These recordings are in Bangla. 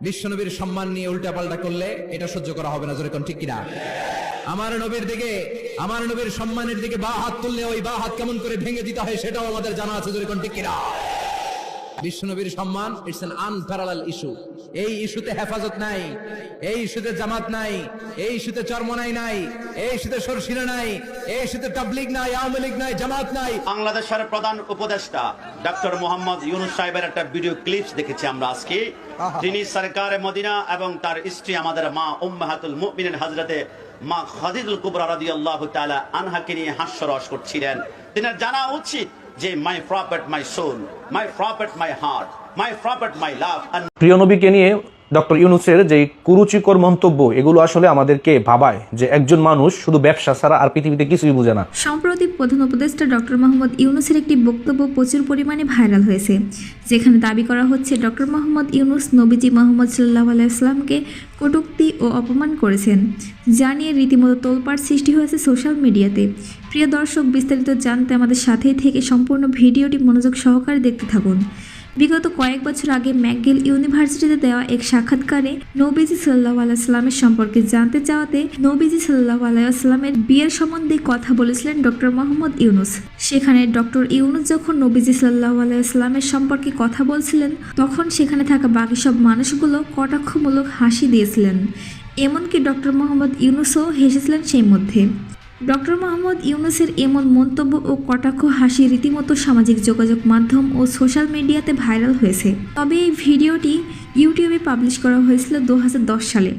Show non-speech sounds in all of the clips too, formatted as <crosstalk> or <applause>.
বিশ্বনবীর সম্মান নিয়ে উল্টাপাল্টা করলে এটা সহ্য করা হবে না যেরকম ঠিক কিনা? আমার নবীর দিকে, আমার নবীর সম্মানের দিকে বা হাত তুললে ওই বা হাত কেমন করে ভেঙে দিতে হয় সেটাও আমাদের জানা আছে, জোরে কোন ঠিক কিনা? বিশ্বনবীর সম্মান ইটস অ্যান আনপ্যারালাল ইস্যু এই ইস্যুতে হেফাজত নাই এই ইস্যুতে জামাত নাই এই ইস্যুতে চরমনাই নাই এই ইস্যুতে সরসিনা নাই এই ইস্যুতে তাবলিগ নাই আওয়ামী লীগ নাই জামাত নাই। বাংলাদেশের প্রধান উপদেষ্টা ডক্টর মোহাম্মদ ইউনুস সাহেবের একটা ভিডিও ক্লিপস দেখেছি আমরা আজকে। তিনি সরকারে মদিনা এবং তার স্ত্রী আমাদের মা উম্মাহাতুল মুমিনিন হযরতে মা খাদিজুল কুবরা রাদিয়াল্লাহু তাআলা আনহাকে নিয়ে হাস্যরস করছিলেন। তিনি জানা উচিত যে my prophet my soul my prophet my heart my prophet my love প্রিয় নবীকে নিয়ে ডক্টর ইউনুসের যে কুরুচিকর মন্তব্য, এগুলো আসলে আমাদেরকে ভাবায় যে একজন মানুষ শুধু ব্যবসা ছাড়া আর পৃথিবীতে কিছুই বোঝে না। সম্প্রতি প্রধান উপদেষ্টা ডক্টর মোহাম্মদ ইউনুসের একটি বক্তব্য প্রচুর পরিমাণে ভাইরাল হয়েছে, যেখানে দাবি করা হচ্ছে ডক্টর মোহাম্মদ ইউনুস নবীজি মোহাম্মদ সাল্লাহ আলাইসলামকে কটূক্তি ও অপমান করেছেন, যা নিয়ে রীতিমতো তোলপাড় সৃষ্টি হয়েছে সোশ্যাল মিডিয়াতে। প্রিয় দর্শক, বিস্তারিত জানতে আমাদের সাথেই থেকে সম্পূর্ণ ভিডিওটি মনোযোগ সহকারে দেখতে থাকুন। বিগত কয়েক বছর আগে ম্যাকগিল ইউনিভার্সিটিতে দেওয়া এক সাক্ষাৎকারে নবীজি সাল্লাহ আলাইস্লামের সম্পর্কে জানতে চাওয়াতে নবীজি সাল্লাহ আলাইস্লামের বিয়ের সম্বন্ধে কথা বলেছিলেন ডক্টর মোহাম্মদ ইউনুস। সেখানে ডক্টর ইউনুস যখন নবীজি সাল্লাহ আলাইস্লামের সম্পর্কে কথা বলছিলেন, তখন সেখানে থাকা বাকি সব মানুষগুলো কটাক্ষমূলক হাসি দিয়েছিলেন। এমনকি ডক্টর মোহাম্মদ ইউনুসও হেসেছিলেন সেই মধ্যে। ডক্টর মোহাম্মদ ইউনুসের এমন মন্তব্য ও কটাক্ষ হাসি রীতিমতো সামাজিক যোগাযোগ মাধ্যম ও সোশ্যাল মিডিয়াতে ভাইরাল হয়েছে। তবে এই ভিডিওটি ইউটিউবে পাবলিশ করা হয়েছিল দু হাজার দশ সালে।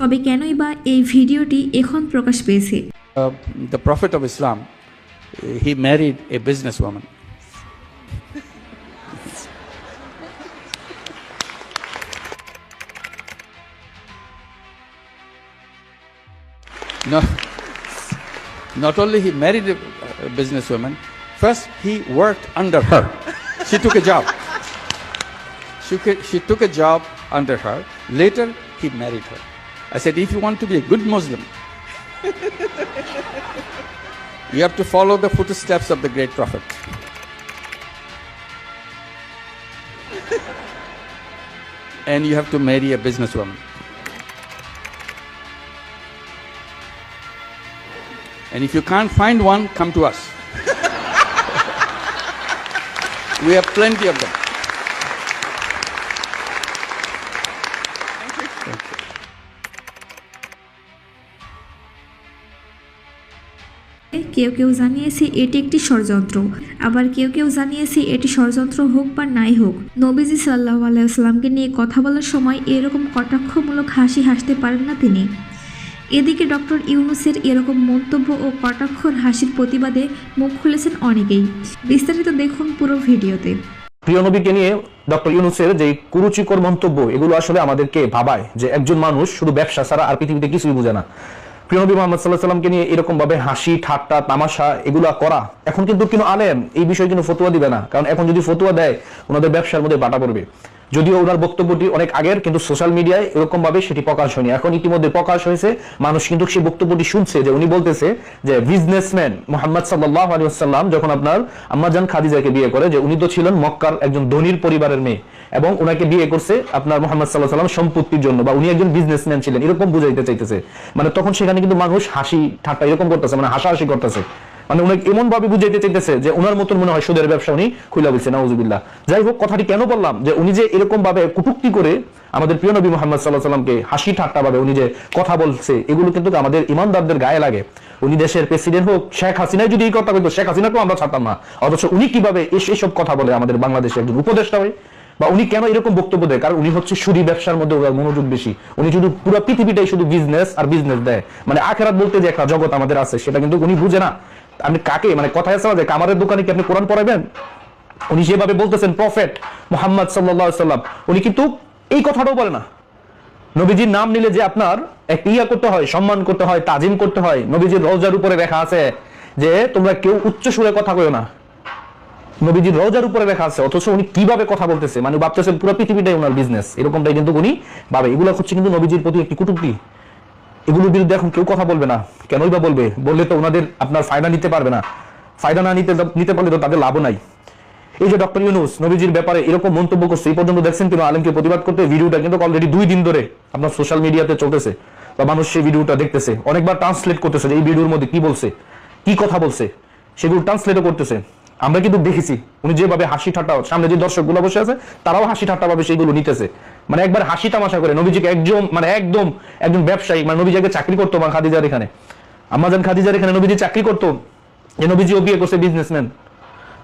তবে কেনই বা এই ভিডিওটি এখন প্রকাশ পেয়েছে? The Prophet of Islam, uh, he married a businesswoman. No, not only he married a, businesswoman, first he worked under her. She took a job. She, she took a job under her. Later, he married her. I said, if you want to be a good Muslim, <laughs> you have to follow the footsteps of the great prophet. and you have to marry a businesswoman. And if you can't find one, come to us. we have plenty of them. কেউ কেউ জানিয়েছে এটি একটি ষড়যন্ত্র আবার কেউ কেউ জানিয়েছে এটি ষড়যন্ত্র হোক বা নাই হোক নবীজি সাল্লাহ আলাইসাল্লামকে নিয়ে কথা বলার সময় এরকম কটাক্ষমূলক হাসি হাসতে পারেন না তিনি এদিকে ডক্টর ইউনুসের এরকম মন্তব্য ও কটাক্ষর হাসির প্রতিবাদে মুখ খুলেছেন অনেকেই। বিস্তারিত দেখুন পুরো ভিডিওতে। প্রিয় নবীকে নিয়ে ডক্টর ইউনুসের যে কুরুচিকর মন্তব্য, এগুলো আসলে আমাদেরকে ভাবায় যে একজন মানুষ শুধু ব্যবসা ছাড়া আর পৃথিবীতে কিছুই বোঝে না। প্রিয় নবী মোহাম্মদ সাল্লাহ সাল্লামকে নিয়ে এরকম ভাবে হাসি, ঠাট্টা, তামাশা এগুলা করা, এখন কিন্তু কোনো আলেম এই বিষয়ে কিন্তু ফতুয়া দিবে না। কারণ এখন যদি ফতুয়া দেয়, ওনাদের ব্যবসার মধ্যে বাটা পড়বে। যদিও ওনার বক্তব্যটি অনেক আগের, কিন্তু সোশ্যাল মিডিয়ায় এরকম ভাবে সেটি প্রকাশ হয়নি। এখন ইতিমধ্যে প্রকাশ হয়েছে, মানুষ কিন্তু সেই বক্তব্যটি শুনছে যে উনি বলতেছে যে বিজনেসম্যান মোহাম্মদ সাল্লাহ আলী সাল্লাম যখন আপনার আম্মাজান খাদিজাকে বিয়ে করে, যে উনি তো ছিলেন মক্কার একজন ধনির পরিবারের মেয়ে এবং ওনাকে বিয়ে করছে আপনার মোহাম্মদ সাল্লাহ সাল্লাম সম্পত্তির জন্য বা উনি একজন বিজনেসম্যান ছিলেন, এরকম বুঝাইতে চাইতেছে। মানে তখন সেখানে কিন্তু মানুষ হাসি ঠাট্টা এরকম করতেছে মানে হাসাহাসি করতেছে। মানে উনি এমন ভাবে বুঝাইতে চাইতেছে যে ওনার মতন মনে হয় সুদের ব্যবসা উনি খুলে বলছে নাউজুবিল্লাহ। যাই হোক, কথাটি কেন বললাম? যে উনি যে এরকম ভাবে কুটুক্তি করে আমাদের প্রিয় নবী মোহাম্মদ সাল্লাহ সাল্লামকে হাসি ঠাট্টা ভাবে উনি যে কথা বলছে, এগুলো কিন্তু আমাদের ইমানদারদের গায়ে লাগে। উনি দেশের প্রেসিডেন্ট হোক, শেখ হাসিনাই যদি এই কথা বলতো শেখ হাসিনাকেও আমরা ছাড়তাম না। অথচ উনি কীভাবে এস- এসব কথা বলে আমাদের বাংলাদেশে একজন উপদেষ্টা হয়ে? বা উনি কেন এরকম বক্তব্য দেয়? কারণ উনি হচ্ছে সুরি ব্যবসার মধ্যে মনোযোগ বেশি। উনি শুধু পুরো পৃথিবীটাই শুধু বিজনেস আর বিজনেস দেয়। মানে আখেরাত বলতে যে একটা জগৎ আমাদের আছে, সেটা কিন্তু উনি বুঝে না। আপনি কাকে মানে কথায় আছে যে কামারের দোকানে কি আপনি কোরআন পড়াবেন? উনি যেভাবে বলতেছেন প্রফেট মোহাম্মদ সাল্লাহ সাল্লাম উনি কিন্তু এই কথাটাও বলে না। নবীজির নাম নিলে যে আপনার এক ইয়া করতে হয়, সম্মান করতে হয়, তাজিম করতে হয়, নবীজির রোজার উপরে লেখা আছে যে তোমরা কেউ উচ্চ সুরে কথা কইও না। নবীজির রোজার উপরে লেখা আছে, অথচ উনি কীভাবে কথা বলতেছে? মানে ভাবতেছেন পুরো পৃথিবীটাই ওনার বিজনেস এরকমটাই কিন্তু উনি ভাবে। এগুলো হচ্ছে কিন্তু নবীজির প্রতি একটি কুটুক্তি। এগুলোর বিরুদ্ধে এখন কেউ কথা বলবে না। কেনই বা বলবে? বললে তো ওনাদের আপনার ফায়দা নিতে পারবে না। ফায়দা না নিতে নিতে পারলে তো তাদের লাভও নাই। এই যে ডক্টর ইউনুস, নবীজির ব্যাপারে এরকম মন্তব্য করছে, এই পর্যন্ত দেখছেন কিন্তু আলেমকে প্রতিবাদ করতে? ভিডিওটা কিন্তু অলরেডি দুই দিন ধরে আপনার সোশ্যাল মিডিয়াতে চলতেছে বা মানুষ সেই ভিডিওটা দেখতেছে। অনেকবার ট্রান্সলেট করতেছে এই ভিডিওর মধ্যে কি বলছে, কি কথা বলছে, সেগুলো ট্রান্সলেটও করতেছে। আমরা কিন্তু দেখেছি, উনি যেভাবে হাসি ঠাট্টা সামনে যে দর্শকগুলো বসে আছে, তারাও হাসি ঠাট্টা ভাবে সেইগুলো নিতেছে। মানে একবার হাসি তামাশা করে, নবীজিকে একজন মানে একদম একজন ব্যবসায়ী মানে নবীজি আগে চাকরি করতো মানে খাদিজার এখানে। আমাজান খাদিজার এখানে নবীজি চাকরি করতো, যে ও বিয়ে করছে বিজনেসম্যান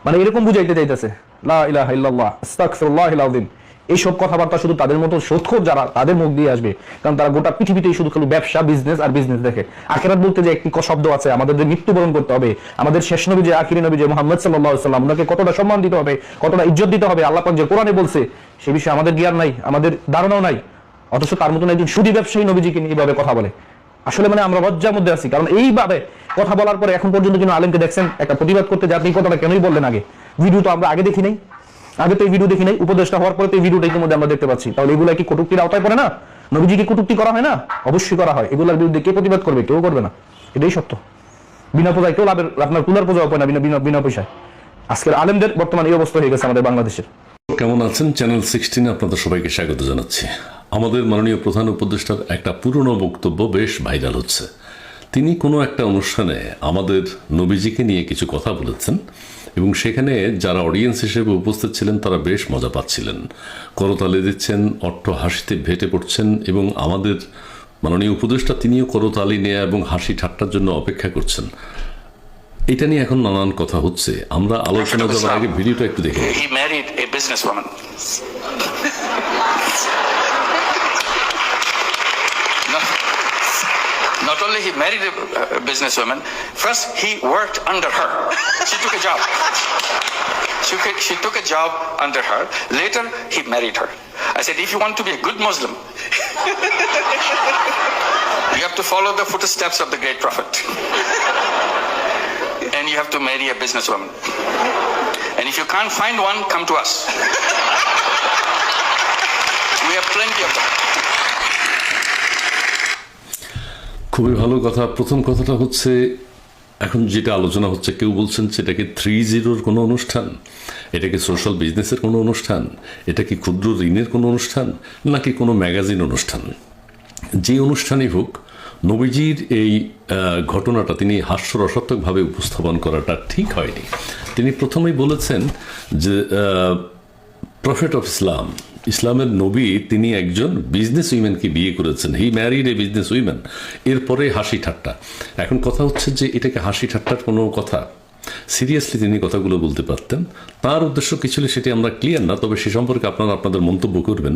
মানে এরকম বুঝাইতে চাইতেছে, লা ইলাহা ইল্লাল্লাহ, আস্তাগফিরুল্লাহিল আযীম। এইসব কথাবার্তা শুধু তাদের মতো সৎখোর যারা তাদের মুখ দিয়ে আসবে। কারণ তারা গোটা পৃথিবীতেই শুধু খালি ব্যবসা বিজনেস আর বিজনেস দেখে। আখেরাত বলতে যে একটি শব্দ আছে, আমাদের যে মৃত্যুবরণ করতে হবে, আমাদের শেষ নবী যে আখিরি নবী যে মোহাম্মদ সাল্লাহ সাল্লাম ওনাকে কতটা সম্মান দিতে হবে, কতটা ইজ্জত দিতে হবে, আল্লাহ যে কোরআনে বলছে, সে বিষয়ে আমাদের জ্ঞান নাই, আমাদের ধারণাও নাই। অথচ তার মতন একজন সুদী ব্যবসায়ী নবীজিকে নিয়ে এইভাবে কথা বলে। আসলে মানে আমরা লজ্জার মধ্যে আছি, কারণ এইভাবে কথা বলার পরে এখন পর্যন্ত কিন্তু আলেমকে দেখছেন, একটা প্রতিবাদ করতে যে আপনি কথাটা কেনই বললেন আগে। ভিডিও তো আমরা আগে দেখি নাই। আগে তো এই ভিডিও দেখি নাই উপদেশটা হওয়ার পরে তো এই ভিডিওটা ইতিমধ্যে আমরা দেখতে পাচ্ছি। তাহলে এগুলো কি কটুক্তির আওতায় পড়ে না? নবীজিকে কটুক্তি করা হয় না? অবশ্যই করা হয়। এগুলোর বিরুদ্ধে কে প্রতিবাদ করবে, কেউ করবে না। এটাই সত্য। বিনা পূজায় কেউ লাভের আপনার তুলার পূজা হবে না বিনা বিনা বিনা পয়সায়। আজকের আলেমদের বর্তমান এই অবস্থা হয়ে গেছে আমাদের বাংলাদেশের। কেমন আছেন? চ্যানেল সিক্সটিনে আপনাদের সবাইকে স্বাগত জানাচ্ছি। আমাদের মাননীয় প্রধান উপদেষ্টার একটা পুরনো বক্তব্য বেশ ভাইরাল হচ্ছে। তিনি কোনো একটা অনুষ্ঠানে আমাদের নবীজিকে নিয়ে কিছু কথা বলেছেন। এবং সেখানে যারা অডিয়েন্স হিসেবে উপস্থিত ছিলেন তারা বেশ মজা পাচ্ছিলেন। করতালে দিচ্ছেন অট্ট হাসিতে ভেটে পড়ছেন এবং আমাদের মাননীয় উপদেষ্টা তিনিও করতালি নেয়া এবং হাসি ঠাট্টার জন্য অপেক্ষা করছেন। এটা নিয়ে এখন নানান কথা হচ্ছে। আমরা আলোচনা করার আগে ভিডিওটা একটু দেখে not only he married a, businesswoman, first he worked under her. <laughs> She took a job. She, she took a job under her. Later, he married her. I said, if you want to be a good Muslim, you have to follow the footsteps of the great prophet. <laughs> And you have to marry a businesswoman. And if you can't find one, come to us. <laughs> We have plenty of them. খুবই ভালো কথা। প্রথম কথাটা হচ্ছে, এখন যেটা আলোচনা হচ্ছে, কেউ বলছেন সেটাকে থ্রি জিরোর কোনো অনুষ্ঠান এটা কি সোশ্যাল বিজনেসের কোনো অনুষ্ঠান, এটা কি ক্ষুদ্র ঋণের কোনো অনুষ্ঠান, নাকি কোনো ম্যাগাজিন অনুষ্ঠান। যে অনুষ্ঠানই হোক, নবীজির এই ঘটনাটা তিনি হাস্যরসাত্মকভাবে উপস্থাপন করাটা ঠিক হয়নি। তিনি প্রথমেই বলেছেন যে প্রফেট অফ ইসলাম ইসলামের নবী তিনি একজন বিজনেস উইম্যানকে বিয়ে করেছেন। He married a business woman এরপরে হাসি ঠাট্টা। এখন কথা হচ্ছে যে এটাকে হাসি ঠাট্টার কোনো কথা সিরিয়াসলি তিনি কথাগুলো বলতে পারতেন। তার উদ্দেশ্য কি ছিল সেটি আমরা ক্লিয়ার না, তবে সে সম্পর্কে আপনারা আপনাদের মন্তব্য করবেন।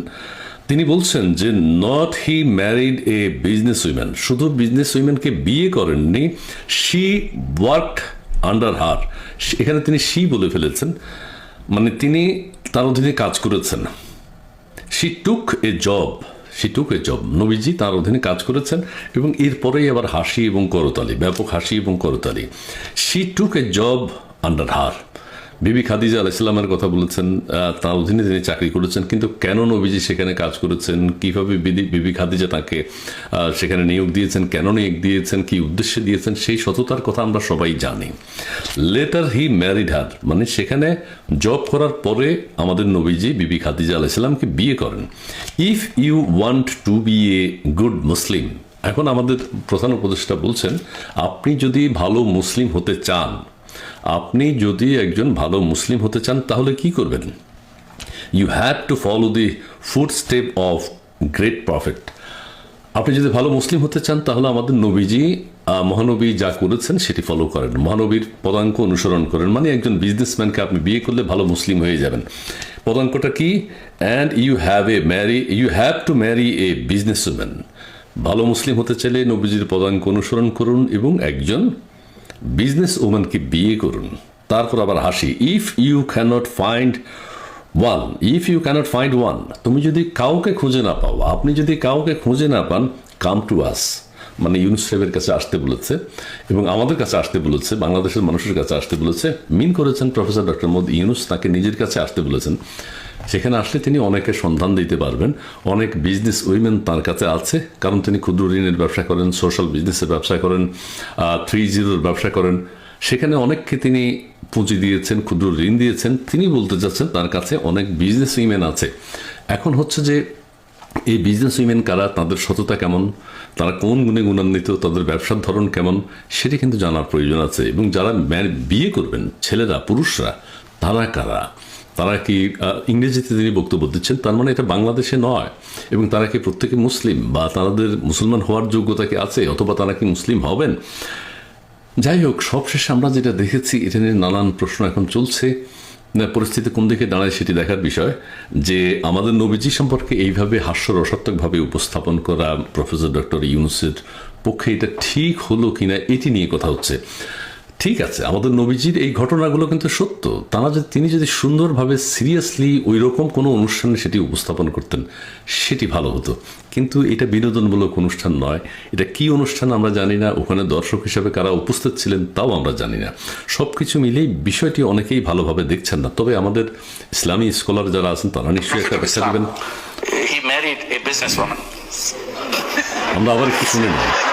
তিনি বলছেন যে not he married a business woman শুধু বিজনেস উইম্যানকে বিয়ে করেননি শি ওয়ার্ক আন্ডার হার এখানে তিনি শি বলে ফেলেছেন। মানে তিনি তার অধীনে কাজ করেছেন। She took a job she took a job নবীজি তার অধীনে কাজ করেছেন এবং এরপরেই আবার হাসি এবং করতালি, ব্যাপক হাসি এবং করতালি। She took a job under her বিবি খাদিজা আলাইসাল্লামের কথা বলেছেন তার অধীনে তিনি চাকরি করেছেন, কিন্তু কেন নবীজি সেখানে কাজ করেছেন? কীভাবে বিবি খাদিজা তাকে সেখানে নিয়োগ দিয়েছেন? কেন নিয়োগ দিয়েছেন? কি উদ্দেশ্যে দিয়েছেন? সেই সততার কথা আমরা সবাই জানি। লেটার হি ম্যারিড হার মানে সেখানে জব করার পরে আমাদের নবীজি বিবি খাদিজা আলাইসাল্লামকে বিয়ে করেন। If you want to be a good Muslim এখন আমাদের প্রধান উপদেষ্টা বলছেন, আপনি যদি ভালো মুসলিম হতে চান আপনি যদি একজন ভালো মুসলিম হতে চান, তাহলে কি করবেন? You have to follow the footstep of great prophet আপনি যদি ভালো মুসলিম হতে চান, তাহলে আমাদের নবীজি মহানবী যা করেছেন, সেটি ফলো করেন। মহানবীর পদাঙ্ক অনুসরণ করেন। মানে একজন বিজনেসম্যানকে আপনি বিয়ে করলে ভালো মুসলিম হয়ে যাবেন। পদাঙ্কটা কি? And you have a marry you have to marry a businessman ভালো মুসলিম হতে চাইলে নবীজির পদাঙ্ক অনুসরণ করুন এবং একজন বিজনেস ওম্যানকে বিয়ে করুন। তারপর আবার হাসি। If you can't find one if you can't find one তুমি যদি কাউকে খুঁজে না পাও, আপনি যদি কাউকে খুঁজে না পান কাম টু আস মানে ইউনুস সাহেবের কাছে আসতে বলেছে এবং আমাদের কাছে আসতে বলেছে, বাংলাদেশের মানুষের কাছে আসতে বলেছে। মিন করেছেন প্রফেসর ডক্টর মোহাম্মদ ইউনুস, তাকে নিজের কাছে আসতে বলেছেন। সেখানে আসলে তিনি অনেকের সন্ধান দিতে পারবেন। অনেক বিজনেস উইমেন তার কাছে আছে। কারণ তিনি ক্ষুদ্র ঋণের ব্যবসা করেন সোশ্যাল বিজনেসের ব্যবসা করেন থ্রি জিরোর ব্যবসা করেন। সেখানে অনেককে তিনি পুঁজি দিয়েছেন, ক্ষুদ্র ঋণ দিয়েছেন। তিনি বলতে চাচ্ছেন তার কাছে অনেক বিজনেস উইমেন আছে। এখন হচ্ছে যে, এই বিজনেস উইমেন কারা, তাদের সততা কেমন, তারা কোন গুণে গুণান্বিত, তাদের ব্যবসার ধরন কেমন, সেটি কিন্তু জানার প্রয়োজন আছে। এবং যারা বিয়ে করবেন, ছেলেরা, পুরুষরা, তারা কারা? তারা কি ইংরেজিতে তিনি বক্তব্য দিচ্ছেন, তার মানে এটা বাংলাদেশে নয়। এবং তারা কি প্রত্যেকে মুসলিম বা তাদের মুসলমান হওয়ার যোগ্যতা কি আছে, অথবা তারা কি মুসলিম হবেন? যাই হোক, সবশেষে আমরা যেটা দেখেছি, এটা নিয়ে নানান প্রশ্ন এখন চলছে। পরিস্থিতি কোন দিকে দাঁড়ায় সেটি দেখার বিষয় যে আমাদের নবীজি সম্পর্কে এইভাবে হাস্যরসাত্মকভাবে উপস্থাপন করা প্রফেসর ডক্টর ইউনুসের পক্ষে এটা ঠিক হলো কিনা, এটি নিয়ে কথা হচ্ছে। ঠিক আছে আমাদের নবীজির এই ঘটনাগুলো কিন্তু সত্য। তারা যদি তিনি যদি সুন্দরভাবে সিরিয়াসলি ওই রকম কোনো অনুষ্ঠানে সেটি উপস্থাপন করতেন সেটি ভালো হতো। কিন্তু এটা বিনোদনমূলক অনুষ্ঠান নয়। এটা কি অনুষ্ঠান আমরা জানি না ওখানে দর্শক হিসেবে কারা উপস্থিত ছিলেন তাও আমরা জানি না। সব কিছু মিলেই বিষয়টি অনেকেই ভালোভাবে দেখছেন না। তবে আমাদের ইসলামী স্কলার যারা আছেন তারা নিশ্চয়ই একটা ব্যাখ্যা দেবেন. আমরা আবার একটু শুনে নিই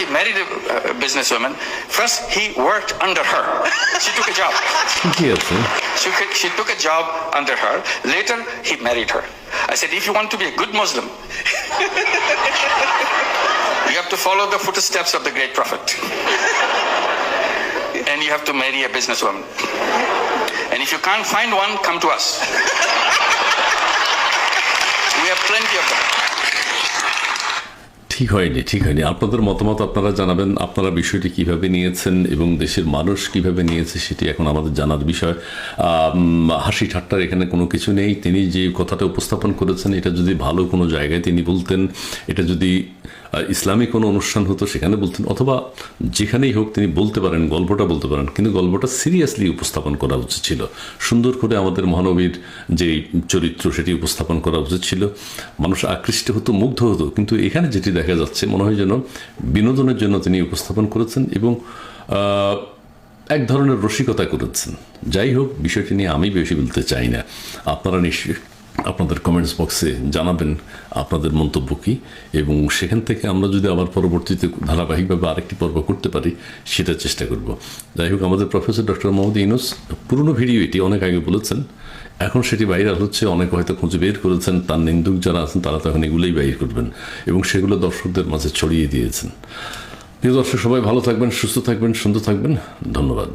he married a, a businesswoman. First, he worked under her. <laughs> she took a job. she, she took a job under her. Later, he married her. I said, if you want to be a good Muslim, <laughs> you have to follow the footsteps of the great prophet. <laughs> and you have to marry a businesswoman. And if you can't find one, come to us. we have plenty of them. ঠিক হয়নি ঠিক হয়নি। আপনাদের মতামত আপনারা জানাবেন, আপনারা বিষয়টি কীভাবে নিয়েছেন এবং দেশের মানুষ কীভাবে নিয়েছে সেটি এখন আমাদের জানার বিষয়। হাসি ঠাট্টার এখানে কোনো কিছু নেই। তিনি যে কথাটা উপস্থাপন করেছেন, এটা যদি ভালো কোনো জায়গায় তিনি বলতেন, এটা যদি ইসলামী কোনো অনুষ্ঠান হতো, সেখানে বলতেন, অথবা যেখানেই হোক তিনি বলতে পারেন, গল্পটা বলতে পারেন, কিন্তু গল্পটা সিরিয়াসলি উপস্থাপন করা উচিত ছিল। সুন্দর করে আমাদের মহানবীর যে চরিত্র, সেটি উপস্থাপন করা উচিত ছিল। মানুষ আকৃষ্ট হতো, মুগ্ধ হতো, কিন্তু এখানে যেটি দেখা যাচ্ছে, মনে হয় যেন বিনোদনের জন্য তিনি উপস্থাপন করেছেন এবং এক ধরনের রসিকতা করেছেন। যাই হোক, বিষয়টি নিয়ে আমি বেশি বলতে চাই না। আপনারা নিশ্চয়ই আপনাদের কমেন্টস বক্সে জানাবেন আপনাদের মন্তব্য কী, এবং সেখান থেকে আমরা যদি আবার পরবর্তীতে ধারাবাহিকভাবে আরেকটি পর্ব করতে পারি সেটা চেষ্টা করব। যাই হোক, আমাদের প্রফেসর ডক্টর মোহাম্মদ ইউনুস পুরনো ভিডিও এটি অনেক আগে বলেছেন, এখন সেটি ভাইরাল হচ্ছে, অনেক হয়তো খুঁজে বের করেছেন, তার নিন্দুক যারা আছেন, তারা তখন এগুলোই বাইর করবেন, এবং সেগুলো দর্শকদের মাঝে ছড়িয়ে দিয়েছেন। প্রিয় দর্শক, সবাই ভালো থাকবেন, সুস্থ থাকবেন, সুন্দর থাকবেন, ধন্যবাদ।